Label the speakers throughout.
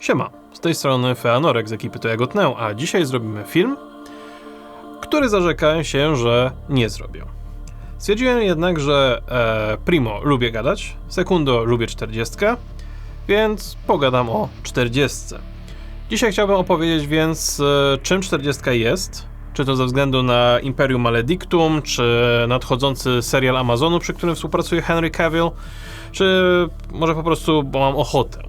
Speaker 1: Siema, z tej strony Feanorek z ekipy To Jagotnę, a dzisiaj zrobimy film, który zarzekałem się, że nie zrobię. Stwierdziłem jednak, że e, primo lubię gadać, sekundo lubię 40, więc pogadam o 40. Dzisiaj chciałbym opowiedzieć więc, e, czym 40 jest, czy to ze względu na Imperium Maledictum, czy nadchodzący serial Amazonu, przy którym współpracuje Henry Cavill, czy może po prostu, bo mam ochotę.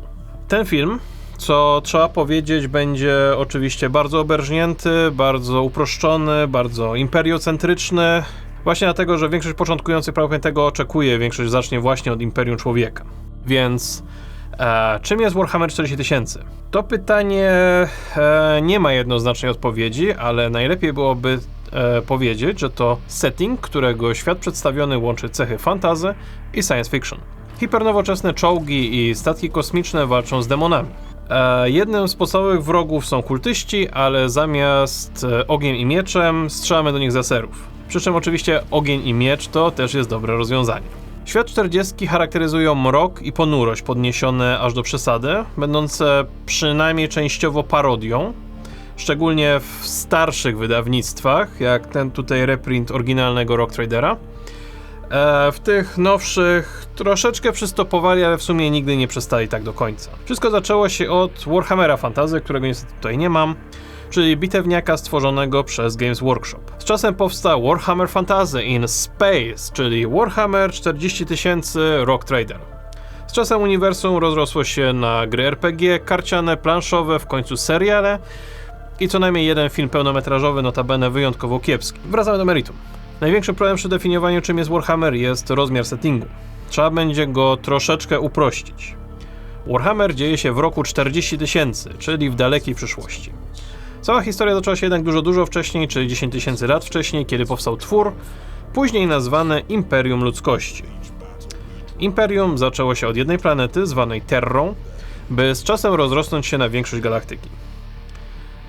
Speaker 1: Ten film co trzeba powiedzieć, będzie oczywiście bardzo oberżnięty, bardzo uproszczony, bardzo imperiocentryczny. Właśnie dlatego, że większość początkujących prawdopodobnie tego oczekuje, większość zacznie właśnie od Imperium Człowieka. Więc e, czym jest Warhammer 40 tysięcy? To pytanie e, nie ma jednoznacznej odpowiedzi, ale najlepiej byłoby e, powiedzieć, że to setting, którego świat przedstawiony łączy cechy fantazy i science fiction. Hipernowoczesne czołgi i statki kosmiczne walczą z demonami. E, jednym z podstawowych wrogów są kultyści, ale zamiast e, ogień i mieczem strzelamy do nich zaserów. Przy czym oczywiście ogień i miecz to też jest dobre rozwiązanie. Świat 40 charakteryzują mrok i ponurość podniesione aż do przesady, będące przynajmniej częściowo parodią, szczególnie w starszych wydawnictwach, jak ten tutaj reprint oryginalnego Rock Tradera. E, w tych nowszych troszeczkę przystopowali, ale w sumie nigdy nie przestali tak do końca. Wszystko zaczęło się od Warhammera Fantasy, którego niestety tutaj nie mam, czyli bitewniaka stworzonego przez Games Workshop. Z czasem powstał Warhammer Fantasy in Space, czyli Warhammer 40 000 Rock Trader. Z czasem uniwersum rozrosło się na gry RPG, karciane, planszowe, w końcu seriale i co najmniej jeden film pełnometrażowy, notabene wyjątkowo kiepski. Wracamy do meritum. Największy problem przy definiowaniu czym jest Warhammer jest rozmiar settingu. Trzeba będzie go troszeczkę uprościć. Warhammer dzieje się w roku 40 tysięcy, czyli w dalekiej przyszłości. Cała historia zaczęła się jednak dużo, dużo wcześniej, czyli 10 tysięcy lat wcześniej, kiedy powstał twór, później nazwany Imperium Ludzkości. Imperium zaczęło się od jednej planety, zwanej Terrą, by z czasem rozrosnąć się na większość galaktyki.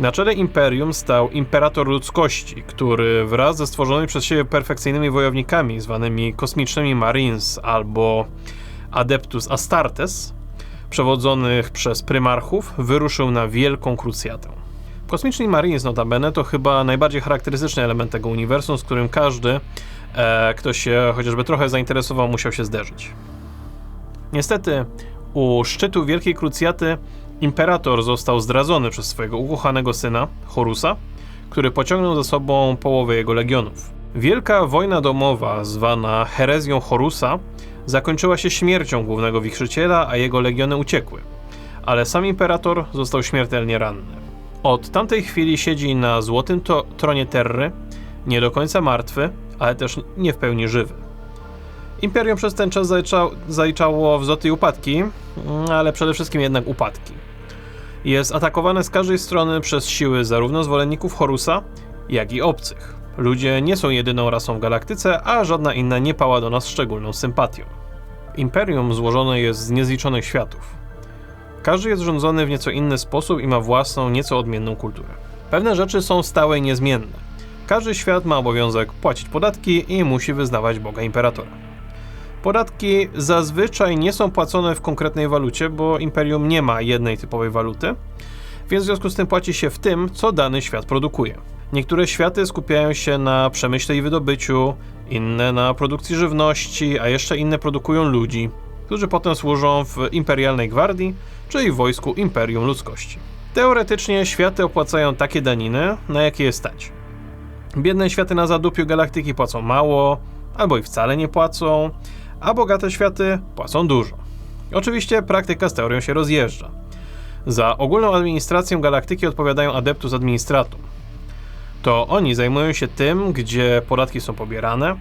Speaker 1: Na czele imperium stał imperator ludzkości, który wraz ze stworzonymi przez siebie perfekcyjnymi wojownikami, zwanymi kosmicznymi Marines albo Adeptus Astartes, przewodzonych przez prymarchów, wyruszył na wielką krucjatę. Kosmiczni Marines notabene to chyba najbardziej charakterystyczny element tego uniwersum, z którym każdy, e, kto się chociażby trochę zainteresował, musiał się zderzyć. Niestety, u szczytu Wielkiej Krucjaty Imperator został zdradzony przez swojego ukochanego syna, Horusa, który pociągnął za sobą połowę jego legionów. Wielka wojna domowa, zwana herezją Horusa, zakończyła się śmiercią głównego wichrzyciela, a jego legiony uciekły. Ale sam imperator został śmiertelnie ranny. Od tamtej chwili siedzi na złotym tronie Terry, nie do końca martwy, ale też nie w pełni żywy. Imperium przez ten czas zaliczało, wzloty i upadki, ale przede wszystkim jednak upadki. Jest atakowane z każdej strony przez siły zarówno zwolenników Horusa, jak i obcych. Ludzie nie są jedyną rasą w galaktyce, a żadna inna nie pała do nas szczególną sympatią. Imperium złożone jest z niezliczonych światów. Każdy jest rządzony w nieco inny sposób i ma własną, nieco odmienną kulturę. Pewne rzeczy są stałe i niezmienne. Każdy świat ma obowiązek płacić podatki i musi wyznawać Boga Imperatora. Podatki zazwyczaj nie są płacone w konkretnej walucie, bo imperium nie ma jednej typowej waluty, więc w związku z tym płaci się w tym, co dany świat produkuje. Niektóre światy skupiają się na przemyśle i wydobyciu, inne na produkcji żywności, a jeszcze inne produkują ludzi, którzy potem służą w imperialnej gwardii, czyli wojsku Imperium Ludzkości. Teoretycznie światy opłacają takie daniny, na jakie je stać. Biedne światy na zadupiu galaktyki płacą mało, albo i wcale nie płacą, a bogate światy płacą dużo. Oczywiście praktyka z teorią się rozjeżdża. Za ogólną administrację galaktyki odpowiadają Adeptus Administratum. To oni zajmują się tym, gdzie podatki są pobierane,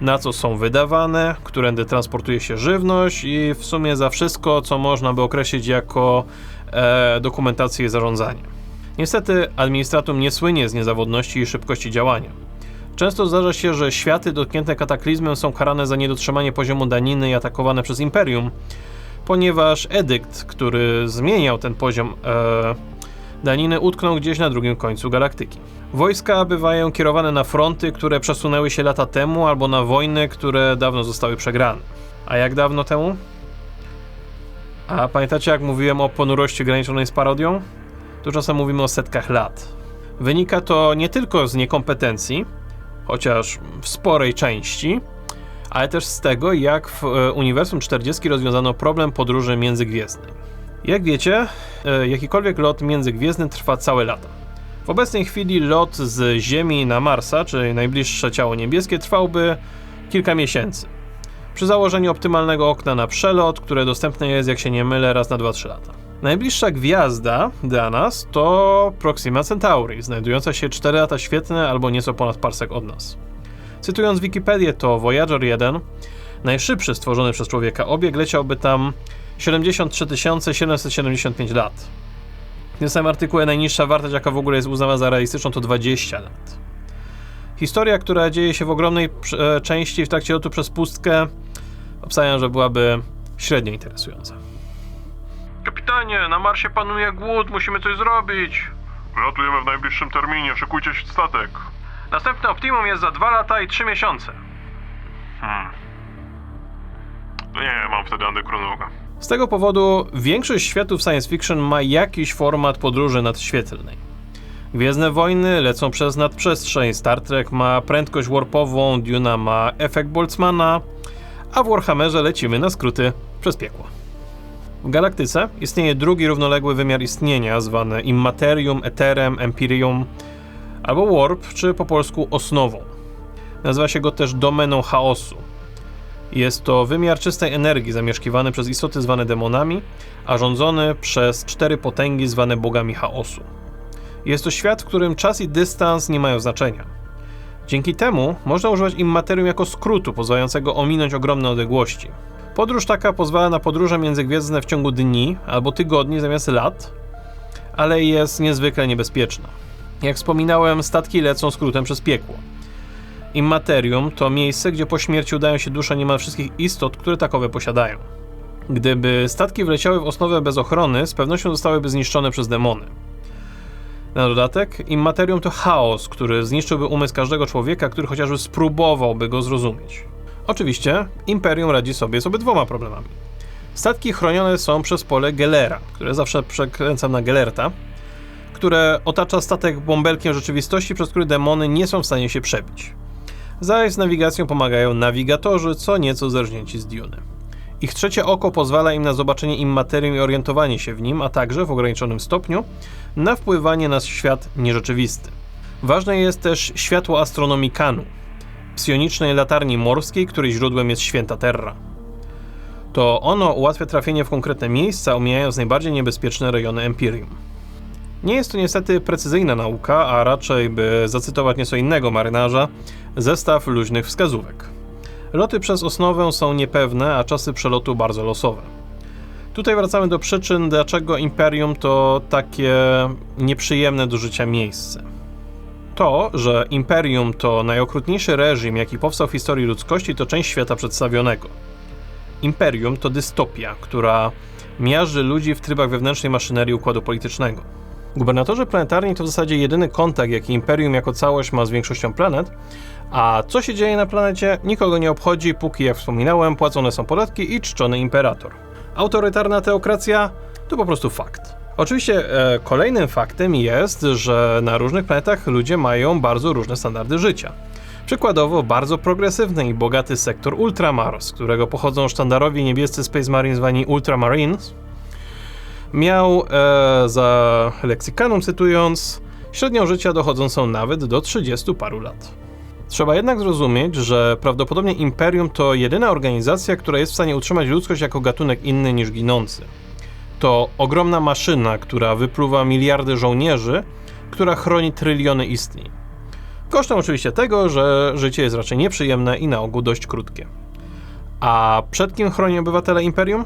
Speaker 1: na co są wydawane, którędy transportuje się żywność i w sumie za wszystko, co można by określić jako e, dokumentację i zarządzanie. Niestety administratum nie słynie z niezawodności i szybkości działania. Często zdarza się, że światy dotknięte kataklizmem są karane za niedotrzymanie poziomu daniny i atakowane przez Imperium, ponieważ edykt, który zmieniał ten poziom e, daniny, utknął gdzieś na drugim końcu galaktyki. Wojska bywają kierowane na fronty, które przesunęły się lata temu, albo na wojny, które dawno zostały przegrane. A jak dawno temu? A pamiętacie, jak mówiłem o ponurości graniczonej z parodią? Tu czasem mówimy o setkach lat. Wynika to nie tylko z niekompetencji, chociaż w sporej części, ale też z tego, jak w e, Uniwersum 40 rozwiązano problem podróży międzygwiezdnej. Jak wiecie, e, jakikolwiek lot międzygwiezdny trwa całe lata. W obecnej chwili lot z Ziemi na Marsa, czyli najbliższe ciało niebieskie, trwałby kilka miesięcy. Przy założeniu optymalnego okna na przelot, które dostępne jest, jak się nie mylę, raz na 2-3 lata. Najbliższa gwiazda dla nas to Proxima Centauri, znajdująca się 4 lata świetne albo nieco ponad parsek od nas. Cytując Wikipedię, to Voyager 1, najszybszy stworzony przez człowieka obieg, leciałby tam 73 775 lat. W tym samym artykułie najniższa wartość, jaka w ogóle jest uznawana za realistyczną, to 20 lat. Historia, która dzieje się w ogromnej e, części w trakcie lotu przez pustkę, obstawiam, że byłaby średnio interesująca.
Speaker 2: Kapitanie, na Marsie panuje głód, musimy coś zrobić. Wylatujemy w najbliższym terminie, szykujcie się statek.
Speaker 1: Następny optimum jest za 2 lata i 3 miesiące.
Speaker 2: Hmm. Nie, mam wtedy antychronoga.
Speaker 1: Z tego powodu większość światów science fiction ma jakiś format podróży nadświetlnej. Gwiezdne Wojny lecą przez nadprzestrzeń, Star Trek ma prędkość warpową, Duna ma efekt Boltzmana, a w Warhammerze lecimy na skróty przez piekło. W galaktyce istnieje drugi równoległy wymiar istnienia, zwany immaterium, eterem, empirium, albo warp, czy po polsku osnową. Nazywa się go też domeną chaosu. Jest to wymiar czystej energii zamieszkiwany przez istoty zwane demonami, a rządzony przez cztery potęgi zwane bogami chaosu. Jest to świat, w którym czas i dystans nie mają znaczenia. Dzięki temu można używać immaterium jako skrótu pozwalającego ominąć ogromne odległości. Podróż taka pozwala na podróże międzygwiezdne w ciągu dni albo tygodni zamiast lat, ale jest niezwykle niebezpieczna. Jak wspominałem, statki lecą skrótem przez piekło. Immaterium to miejsce, gdzie po śmierci udają się dusze niemal wszystkich istot, które takowe posiadają. Gdyby statki wleciały w osnowę bez ochrony, z pewnością zostałyby zniszczone przez demony. Na dodatek, immaterium to chaos, który zniszczyłby umysł każdego człowieka, który chociażby spróbowałby go zrozumieć. Oczywiście, Imperium radzi sobie z obydwoma problemami. Statki chronione są przez pole Gelera, które zawsze przekręcam na Gelerta, które otacza statek bąbelkiem rzeczywistości, przez który demony nie są w stanie się przebić. Zaś z nawigacją pomagają nawigatorzy, co nieco zerżnięci z Duny. Ich trzecie oko pozwala im na zobaczenie immaterium i orientowanie się w nim, a także w ograniczonym stopniu na wpływanie na świat nierzeczywisty. Ważne jest też światło astronomikanu, psionicznej latarni morskiej, której źródłem jest święta Terra. To ono ułatwia trafienie w konkretne miejsca, omijając najbardziej niebezpieczne rejony Empirium. Nie jest to niestety precyzyjna nauka, a raczej, by zacytować nieco innego marynarza, zestaw luźnych wskazówek. Loty przez osnowę są niepewne, a czasy przelotu bardzo losowe. Tutaj wracamy do przyczyn, dlaczego Imperium to takie nieprzyjemne do życia miejsce. To, że Imperium to najokrutniejszy reżim, jaki powstał w historii ludzkości, to część świata przedstawionego. Imperium to dystopia, która miażdży ludzi w trybach wewnętrznej maszynerii układu politycznego. Gubernatorzy planetarni to w zasadzie jedyny kontakt, jaki Imperium jako całość ma z większością planet, a co się dzieje na planecie, nikogo nie obchodzi, póki, jak wspominałem, płacone są podatki i czczony imperator. Autorytarna teokracja to po prostu fakt. Oczywiście e, kolejnym faktem jest, że na różnych planetach ludzie mają bardzo różne standardy życia. Przykładowo bardzo progresywny i bogaty sektor Ultramar, z którego pochodzą sztandarowi niebiescy Space Marines zwani Ultramarines, miał, e, za leksykanum cytując, średnią życia dochodzącą nawet do 30 paru lat. Trzeba jednak zrozumieć, że prawdopodobnie Imperium to jedyna organizacja, która jest w stanie utrzymać ludzkość jako gatunek inny niż ginący. To ogromna maszyna, która wypluwa miliardy żołnierzy, która chroni tryliony istnień. Kosztem oczywiście tego, że życie jest raczej nieprzyjemne i na ogół dość krótkie. A przed kim chroni obywatele Imperium?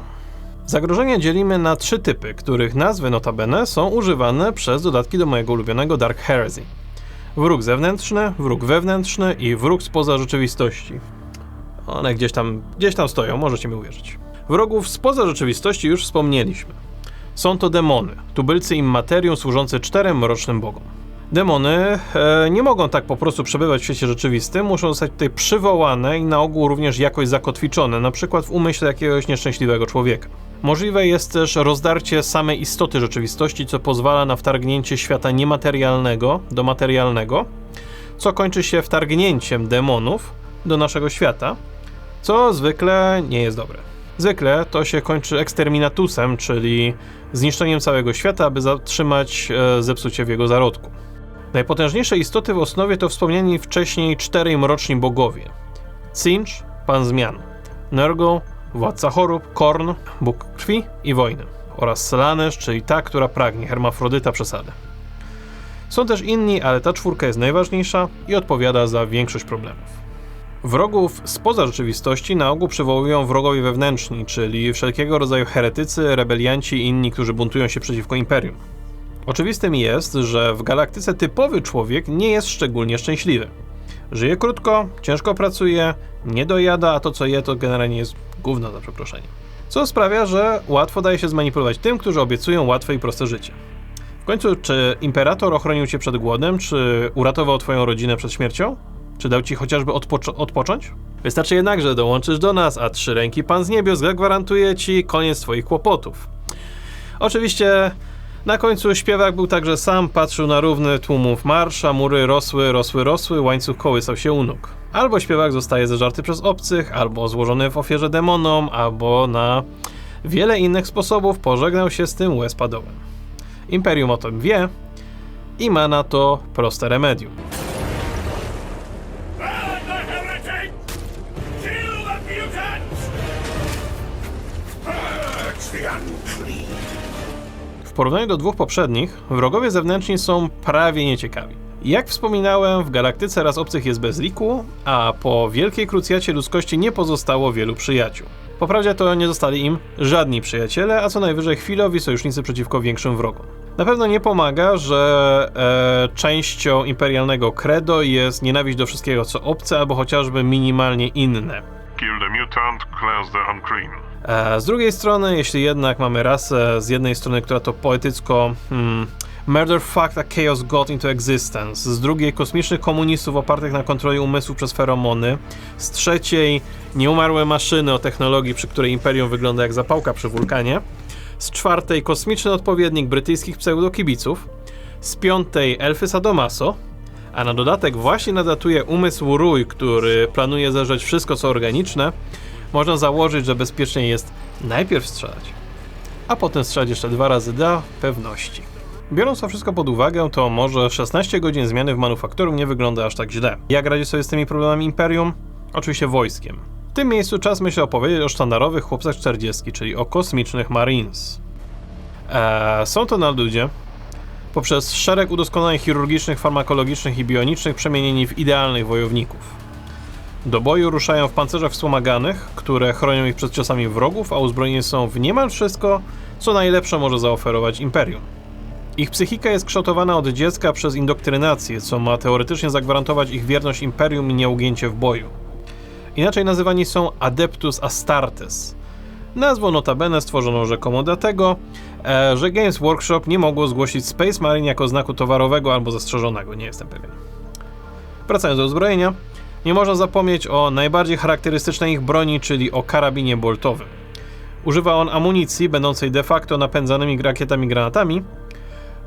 Speaker 1: Zagrożenia dzielimy na trzy typy, których nazwy notabene są używane przez dodatki do mojego ulubionego Dark Heresy. Wróg zewnętrzny, wróg wewnętrzny i wróg spoza rzeczywistości. One gdzieś tam, gdzieś tam stoją, możecie mi uwierzyć. Wrogów spoza rzeczywistości już wspomnieliśmy. Są to demony, tubylcy immaterium służące czterem mrocznym bogom. Demony e, nie mogą tak po prostu przebywać w świecie rzeczywistym, muszą zostać tutaj przywołane i na ogół również jakoś zakotwiczone, na przykład w umyśle jakiegoś nieszczęśliwego człowieka. Możliwe jest też rozdarcie samej istoty rzeczywistości, co pozwala na wtargnięcie świata niematerialnego do materialnego, co kończy się wtargnięciem demonów do naszego świata, co zwykle nie jest dobre. Zwykle to się kończy eksterminatusem, czyli zniszczeniem całego świata, aby zatrzymać e, zepsucie w jego zarodku. Najpotężniejsze istoty w osnowie to wspomniani wcześniej czterej mroczni bogowie. Cinch, pan zmian, Nergal, władca chorób, Korn, bóg krwi i wojny oraz Selanesh, czyli ta, która pragnie, hermafrodyta przesady. Są też inni, ale ta czwórka jest najważniejsza i odpowiada za większość problemów. Wrogów spoza rzeczywistości na ogół przywołują wrogowie wewnętrzni, czyli wszelkiego rodzaju heretycy, rebelianci i inni, którzy buntują się przeciwko imperium. Oczywistym jest, że w galaktyce typowy człowiek nie jest szczególnie szczęśliwy. Żyje krótko, ciężko pracuje, nie dojada, a to co je to generalnie jest gówno za przeproszeniem. Co sprawia, że łatwo daje się zmanipulować tym, którzy obiecują łatwe i proste życie. W końcu, czy imperator ochronił cię przed głodem, czy uratował twoją rodzinę przed śmiercią? Czy dał ci chociażby odpocz- odpocząć? Wystarczy jednak, że dołączysz do nas, a trzy ręki pan z niebios zagwarantuje ci koniec twoich kłopotów. Oczywiście na końcu śpiewak był także sam, patrzył na równy tłumów marsz, a mury rosły, rosły, rosły, łańcuch kołysał się u nóg. Albo śpiewak zostaje zeżarty przez obcych, albo złożony w ofierze demonom, albo na wiele innych sposobów pożegnał się z tym łez padołem. Imperium o tym wie i ma na to proste remedium. W porównaniu do dwóch poprzednich, wrogowie zewnętrzni są prawie nieciekawi. Jak wspominałem, w galaktyce raz obcych jest bez liku, a po wielkiej krucjacie ludzkości nie pozostało wielu przyjaciół. Po prawdzie to nie zostali im żadni przyjaciele, a co najwyżej chwilowi sojusznicy przeciwko większym wrogom. Na pewno nie pomaga, że e, częścią imperialnego credo jest nienawiść do wszystkiego co obce, albo chociażby minimalnie inne.
Speaker 2: Kill the mutant, cleanse the unclean.
Speaker 1: E, Z drugiej strony, jeśli jednak mamy rasę z jednej strony, która to poetycko hmm, Murder fucked a chaos got into existence, z drugiej kosmicznych komunistów opartych na kontroli umysłów przez feromony, z trzeciej nieumarłe maszyny o technologii, przy której imperium wygląda jak zapałka przy wulkanie, z czwartej kosmiczny odpowiednik brytyjskich pseudokibiców, z piątej elfy Sadomaso, a na dodatek właśnie nadatuje umysł Rój, który planuje zeżreć wszystko co organiczne, można założyć, że bezpiecznie jest najpierw strzelać, a potem strzelać jeszcze dwa razy dla pewności. Biorąc to wszystko pod uwagę, to może 16 godzin zmiany w manufaktorum nie wygląda aż tak źle. Jak radzi sobie z tymi problemami Imperium? Oczywiście wojskiem. W tym miejscu czas myślę opowiedzieć o sztandarowych chłopcach 40, czyli o kosmicznych Marines. Eee, są to na ludzie, poprzez szereg udoskonaleń chirurgicznych, farmakologicznych i bionicznych przemienieni w idealnych wojowników. Do boju ruszają w pancerzach wspomaganych, które chronią ich przed ciosami wrogów, a uzbrojeni są w niemal wszystko, co najlepsze może zaoferować Imperium. Ich psychika jest kształtowana od dziecka przez indoktrynację, co ma teoretycznie zagwarantować ich wierność Imperium i nieugięcie w boju. Inaczej nazywani są Adeptus Astartes. Nazwą notabene stworzono rzekomo dlatego, e, że Games Workshop nie mogło zgłosić Space Marine jako znaku towarowego albo zastrzeżonego, nie jestem pewien. Wracając do uzbrojenia, nie można zapomnieć o najbardziej charakterystycznej ich broni, czyli o karabinie boltowym. Używa on amunicji będącej de facto napędzanymi rakietami granatami,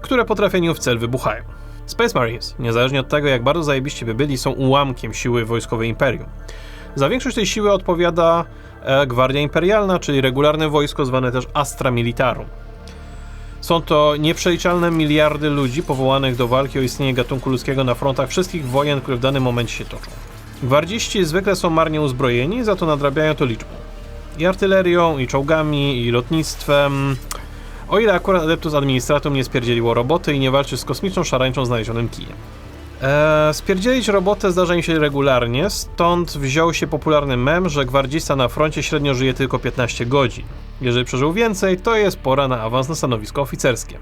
Speaker 1: które po trafieniu w cel wybuchają. Space Marines, niezależnie od tego jak bardzo zajebiście by byli, są ułamkiem siły wojskowej Imperium. Za większość tej siły odpowiada Gwardia Imperialna, czyli regularne wojsko zwane też Astra Militarum. Są to nieprzeliczalne miliardy ludzi powołanych do walki o istnienie gatunku ludzkiego na frontach wszystkich wojen, które w danym momencie się toczą. Gwardziści zwykle są marnie uzbrojeni, za to nadrabiają to liczbą. I artylerią, i czołgami, i lotnictwem. O ile akurat Adeptus Administratum nie spierdzieliło roboty i nie walczy z kosmiczną szarańczą znalezionym kijem. Eee, spierdzielić robotę zdarza im się regularnie, stąd wziął się popularny mem, że gwardzista na froncie średnio żyje tylko 15 godzin. Jeżeli przeżył więcej, to jest pora na awans na stanowisko oficerskie.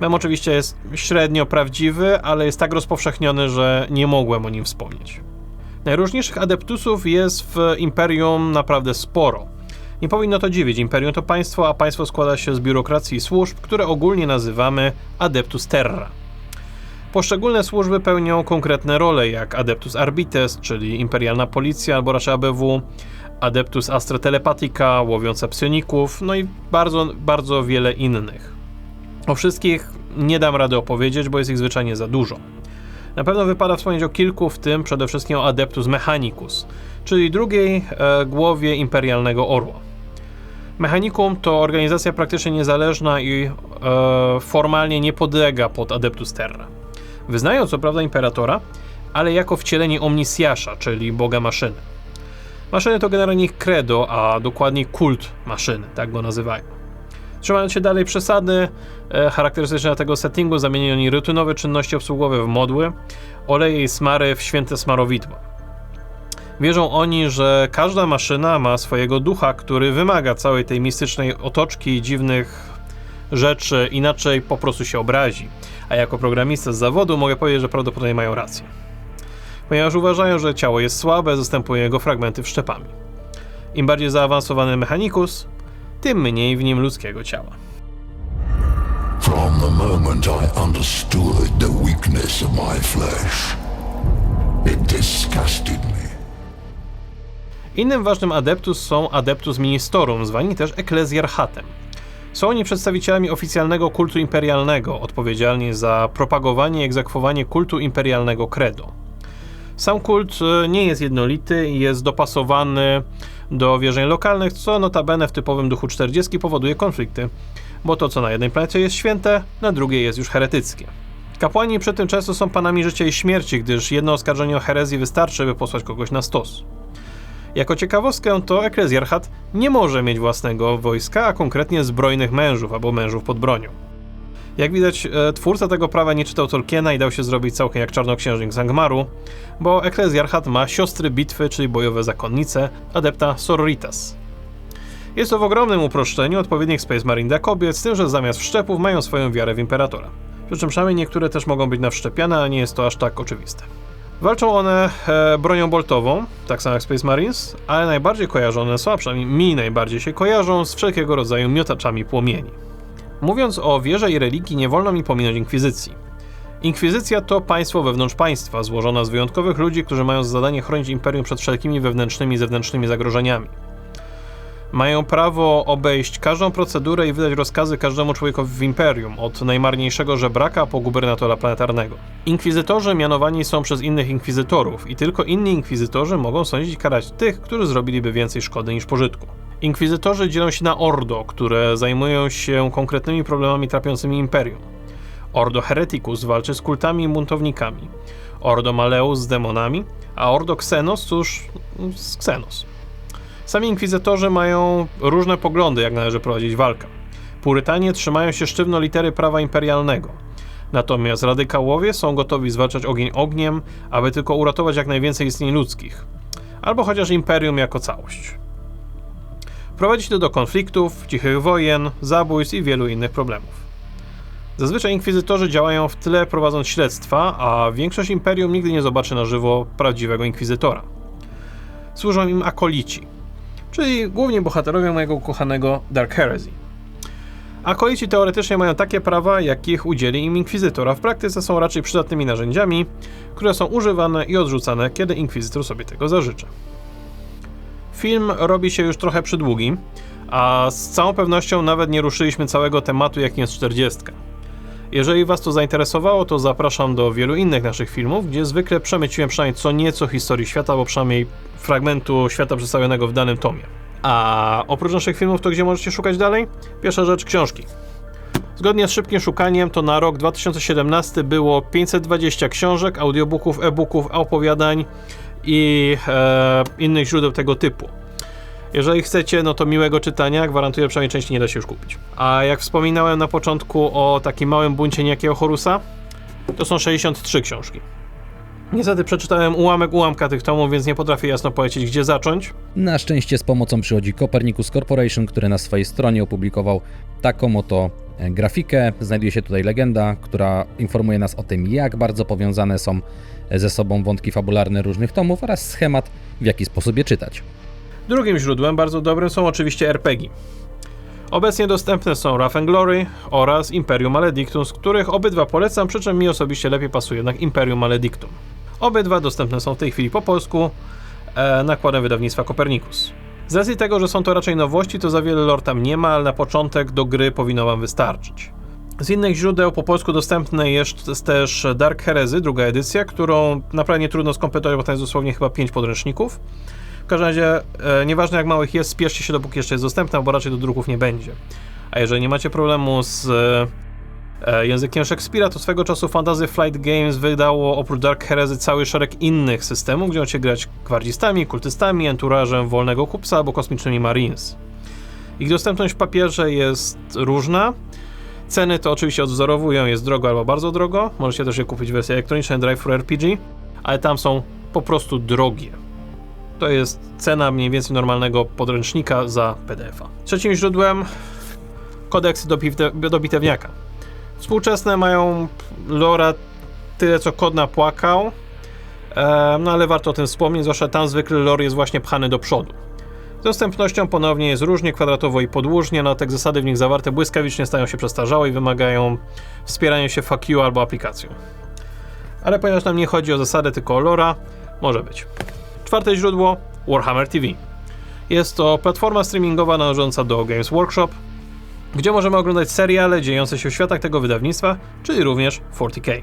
Speaker 1: Mem oczywiście jest średnio prawdziwy, ale jest tak rozpowszechniony, że nie mogłem o nim wspomnieć. Najróżniejszych adeptusów jest w Imperium naprawdę sporo. Nie powinno to dziwić, Imperium to państwo, a państwo składa się z biurokracji i służb, które ogólnie nazywamy Adeptus Terra. Poszczególne służby pełnią konkretne role, jak Adeptus Arbites, czyli imperialna policja albo raczej ABW, Adeptus Astra Telepathica, łowiąca psioników, no i bardzo, bardzo wiele innych. O wszystkich nie dam rady opowiedzieć, bo jest ich zwyczajnie za dużo. Na pewno wypada wspomnieć o kilku, w tym przede wszystkim o Adeptus Mechanicus, czyli drugiej e, głowie imperialnego orła. Mechanicum to organizacja praktycznie niezależna i e, formalnie nie podlega pod Adeptus Terra. Wyznają co prawda imperatora, ale jako wcielenie Omnisjasza, czyli boga maszyny. Maszyny to generalnie ich credo, a dokładniej kult maszyny, tak go nazywają. Trzymając się dalej przesady, e, charakterystyczne tego settingu zamienili oni rutynowe czynności obsługowe w modły, oleje i smary w święte smarowidła. Wierzą oni, że każda maszyna ma swojego ducha, który wymaga całej tej mistycznej otoczki i dziwnych rzeczy, inaczej po prostu się obrazi. A jako programista z zawodu mogę powiedzieć, że prawdopodobnie mają rację. Ponieważ uważają, że ciało jest słabe, zastępują jego fragmenty wszczepami. Im bardziej zaawansowany mechanikus, tym mniej w nim ludzkiego ciała.
Speaker 3: From the moment I understood the weakness of my flesh, it disgusted me.
Speaker 1: Innym ważnym adeptus są adeptus ministerum, zwani też eklezjarchatem. Są oni przedstawicielami oficjalnego kultu imperialnego, odpowiedzialni za propagowanie i egzekwowanie kultu imperialnego credo. Sam kult e, nie jest jednolity i jest dopasowany do wierzeń lokalnych, co notabene w typowym duchu 40 powoduje konflikty, bo to co na jednej planecie jest święte, na drugiej jest już heretyckie. Kapłani przy tym często są panami życia i śmierci, gdyż jedno oskarżenie o herezję wystarczy, by posłać kogoś na stos. Jako ciekawostkę to eklezjarchat nie może mieć własnego wojska, a konkretnie zbrojnych mężów albo mężów pod bronią. Jak widać, e, twórca tego prawa nie czytał Tolkiena i dał się zrobić całkiem jak czarnoksiężnik z Angmaru, bo eklezjarchat ma siostry bitwy, czyli bojowe zakonnice, adepta sororitas. Jest to w ogromnym uproszczeniu odpowiednik Space Marine dla kobiet, z tym, że zamiast wszczepów mają swoją wiarę w imperatora. Przy czym przynajmniej niektóre też mogą być nawszczepiane, a nie jest to aż tak oczywiste. Walczą one e, bronią boltową, tak samo jak Space Marines, ale najbardziej kojarzone są, a przynajmniej mi najbardziej się kojarzą z wszelkiego rodzaju miotaczami płomieni. Mówiąc o wierze i religii, nie wolno mi pominąć inkwizycji. Inkwizycja to państwo wewnątrz państwa, złożone z wyjątkowych ludzi, którzy mają za zadanie chronić imperium przed wszelkimi wewnętrznymi i zewnętrznymi zagrożeniami. Mają prawo obejść każdą procedurę i wydać rozkazy każdemu człowiekowi w imperium, od najmarniejszego żebraka po gubernatora planetarnego. Inkwizytorzy mianowani są przez innych inkwizytorów i tylko inni inkwizytorzy mogą sądzić i karać tych, którzy zrobiliby więcej szkody niż pożytku. Inkwizytorzy dzielą się na ordo, które zajmują się konkretnymi problemami trapiącymi imperium. Ordo Hereticus walczy z kultami i buntownikami. Ordo Maleus z demonami, a Ordo Xenos, cóż, z Xenos. Sami inkwizytorzy mają różne poglądy, jak należy prowadzić walkę. Purytanie trzymają się sztywno litery prawa imperialnego. Natomiast radykałowie są gotowi zwalczać ogień ogniem, aby tylko uratować jak najwięcej istnień ludzkich. Albo chociaż imperium jako całość. Prowadzi to do konfliktów, cichych wojen, zabójstw i wielu innych problemów. Zazwyczaj inkwizytorzy działają w tle prowadząc śledztwa, a większość imperium nigdy nie zobaczy na żywo prawdziwego inkwizytora. Służą im akolici, czyli głównie bohaterowie mojego ukochanego Dark Heresy. Akolici teoretycznie mają takie prawa, jakich udzieli im inkwizytor, a w praktyce są raczej przydatnymi narzędziami, które są używane i odrzucane, kiedy inkwizytor sobie tego zażyczy. Film robi się już trochę przydługi, a z całą pewnością nawet nie ruszyliśmy całego tematu, jakim jest 40. Jeżeli Was to zainteresowało, to zapraszam do wielu innych naszych filmów, gdzie zwykle przemyciłem przynajmniej co nieco historii świata, albo przynajmniej fragmentu świata przedstawionego w danym tomie. A oprócz naszych filmów, to gdzie możecie szukać dalej? Pierwsza rzecz, książki. Zgodnie z szybkim szukaniem, to na rok 2017 było 520 książek, audiobooków, e-booków, opowiadań i e, innych źródeł tego typu. Jeżeli chcecie, no to miłego czytania, gwarantuję, przynajmniej części nie da się już kupić. A jak wspominałem na początku o takim małym buncie niejakiego Horusa, to są 63 książki. Niestety przeczytałem ułamek ułamka tych tomów, więc nie potrafię jasno powiedzieć, gdzie zacząć.
Speaker 4: Na szczęście z pomocą przychodzi Copernicus Corporation, który na swojej stronie opublikował taką oto e, grafikę. Znajduje się tutaj legenda, która informuje nas o tym, jak bardzo powiązane są ze sobą wątki fabularne różnych tomów oraz schemat, w jaki sposób je czytać.
Speaker 1: Drugim źródłem, bardzo dobrym, są oczywiście RPG. Obecnie dostępne są Wrath Glory oraz Imperium Maledictum, z których obydwa polecam, przy czym mi osobiście lepiej pasuje jednak Imperium Maledictum. Obydwa dostępne są w tej chwili po polsku e, nakładem wydawnictwa Copernicus. Z racji tego, że są to raczej nowości, to za wiele lore tam nie ma, ale na początek do gry powinno wam wystarczyć. Z innych źródeł po polsku dostępne jest też Dark Heresy, druga edycja, którą naprawdę nie trudno skompletować, bo tam jest dosłownie chyba 5 podręczników. Każdym razie, e, nieważne jak małych jest, spieszcie się dopóki jeszcze jest dostępna, bo raczej do druków nie będzie. A jeżeli nie macie problemu z e, e, językiem Szekspira, to swego czasu Fantasy Flight Games wydało oprócz Dark Heresy cały szereg innych systemów, gdzie możecie grać gwardzistami, kultystami, enturażem wolnego kupca albo kosmicznymi marines. Ich dostępność w papierze jest różna. Ceny to oczywiście odwzorowują, jest drogo albo bardzo drogo. Możecie też je kupić w wersji elektronicznej Drive for RPG, ale tam są po prostu drogie. To jest cena mniej więcej normalnego podręcznika za PDF-a. Trzecim źródłem kodeksy do, bite- do bitewniaka. Współczesne mają lora tyle co kod napłakał, e, no ale warto o tym wspomnieć, zwłaszcza tam zwykle lore jest właśnie pchany do przodu. Z dostępnością ponownie jest różnie, kwadratowo i podłużnie, no tak zasady w nich zawarte błyskawicznie stają się przestarzałe i wymagają wspierania się FAQ albo aplikacją. Ale ponieważ nam nie chodzi o zasady, tylko o lora, może być. Czwarte źródło Warhammer TV. Jest to platforma streamingowa należąca do Games Workshop, gdzie możemy oglądać seriale dziejące się w światach tego wydawnictwa, czyli również 40k.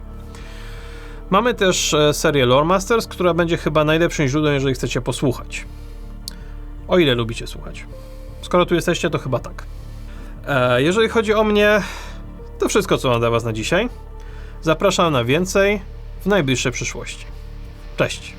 Speaker 1: Mamy też e, serię Lore Masters, która będzie chyba najlepszym źródłem, jeżeli chcecie posłuchać. O ile lubicie słuchać. Skoro tu jesteście, to chyba tak. E, jeżeli chodzi o mnie, to wszystko, co mam dla Was na dzisiaj. Zapraszam na więcej w najbliższej przyszłości. Cześć!